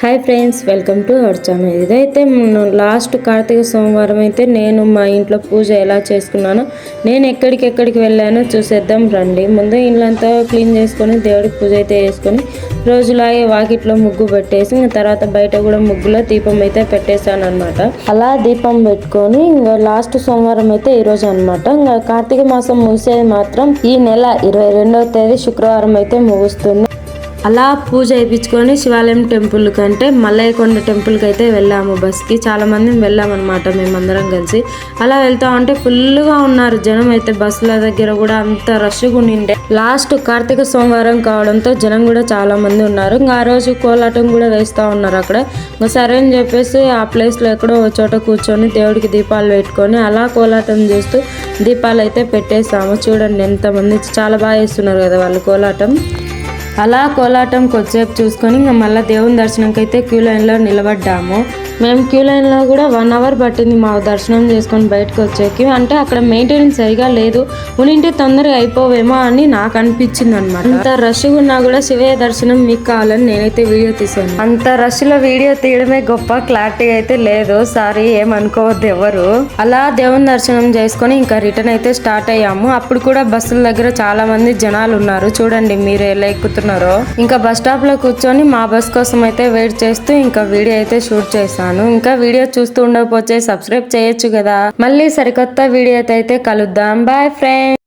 Hi friends welcome to our channel ఇదైతే last Karthika సోమవారం అయితే నేను మా ఇంట్లో పూజ ఎలా చేసుకున్నానో నేను ఎక్కడికెక్కడికి వెళ్ళానో చూసేద్దాం రండి. ముందు ఇల్లంతా క్లీన్ చేసుకొని దేవుడికి పూజ అయితే చేసుకొని రోజులాగే వాకిట్లో ముగ్గు పెట్టేసి తర్వాత బయట కూడా ముగ్గులో దీపం అయితే పెట్టేశాను అనమాట అలా దీపం పెట్టుకొని ఇంకా లాస్ట్ సోమవారం అయితే ఈరోజు అనమాట ఇంకా కార్తీక మాసం ముగిసేది మాత్రం ఈ నెల ఇరవై రెండవ తేదీ శుక్రవారం అయితే ముగుస్తుంది. అలా పూజ చేయించుకొని శివాలయం టెంపుల్ కంటే మల్లయ్యకొండ టెంపుల్కి అయితే వెళ్ళాము బస్కి చాలామంది వెళ్ళామన్నమాట మేమందరం కలిసి. అలా వెళ్తా ఉంటే ఫుల్గా ఉన్నారు జనం అయితే. బస్సుల దగ్గర కూడా అంత రష్గా ఉండిండే. లాస్ట్ కార్తీక సోమవారం కావడంతో జనం కూడా చాలామంది ఉన్నారు. ఇంకా ఆ రోజు కోలాటం కూడా వేస్తూ ఉన్నారు అక్కడ. ఇంకా సరే అని చెప్పేసి ఆ ప్లేస్లో ఎక్కడో ఒక చోట కూర్చొని దేవుడికి దీపాలు పెట్టుకొని అలా కోలాటం చేస్తూ దీపాలు అయితే పెట్టేసాము చూడండి ఎంతమంది చాలా బాగా వేస్తున్నారు కదా వాళ్ళు కోలాటం. అలా కోలాటం కొద్దిసేపు చూసుకొని ఇంకా మళ్ళీ దేవుని దర్శనంకి అయితే క్యూ లైన్లో నిలబడ్డాము. మేము క్యూ లైన్లో కూడా వన్ అవర్ పట్టింది మా దర్శనం చేసుకొని బయటకు వచ్చేకి. అంటే అక్కడ మెయింటెనెన్స్ సరిగా లేదు. ఉనింటే తొందరగా అయిపోవేమో అని నాకు అనిపించింది అనమాట అంత రష్గా ఉన్నా కూడా శివయ్య దర్శనం మీకు కావాలని నేనైతే వీడియో తీసాను అంత రష్లో వీడియో తీయడమే గొప్ప క్లారిటీ అయితే లేదు. సారీ ఏమనుకోవద్దు ఎవరు అలా దేవుని దర్శనం చేసుకొని ఇంకా రిటర్న్ అయితే స్టార్ట్ అయ్యాము. అప్పుడు కూడా బస్సుల దగ్గర చాలా మంది జనాలు ఉన్నారు. చూడండి మీరు ఎలా ఎక్కుతున్నారో. ఇంకా బస్ స్టాప్లో కూర్చొని మా బస్ కోసం అయితే వెయిట్ చేస్తూ ఇంకా వీడియో అయితే షూట్ చేశాను. ఇంకా వీడియో చూస్తూ ఉండకపోతే సబ్స్క్రైబ్ చేయొచ్చు కదా. మళ్ళీ సరికొత్త వీడియోతో అయితే కలుద్దాం. Boy friend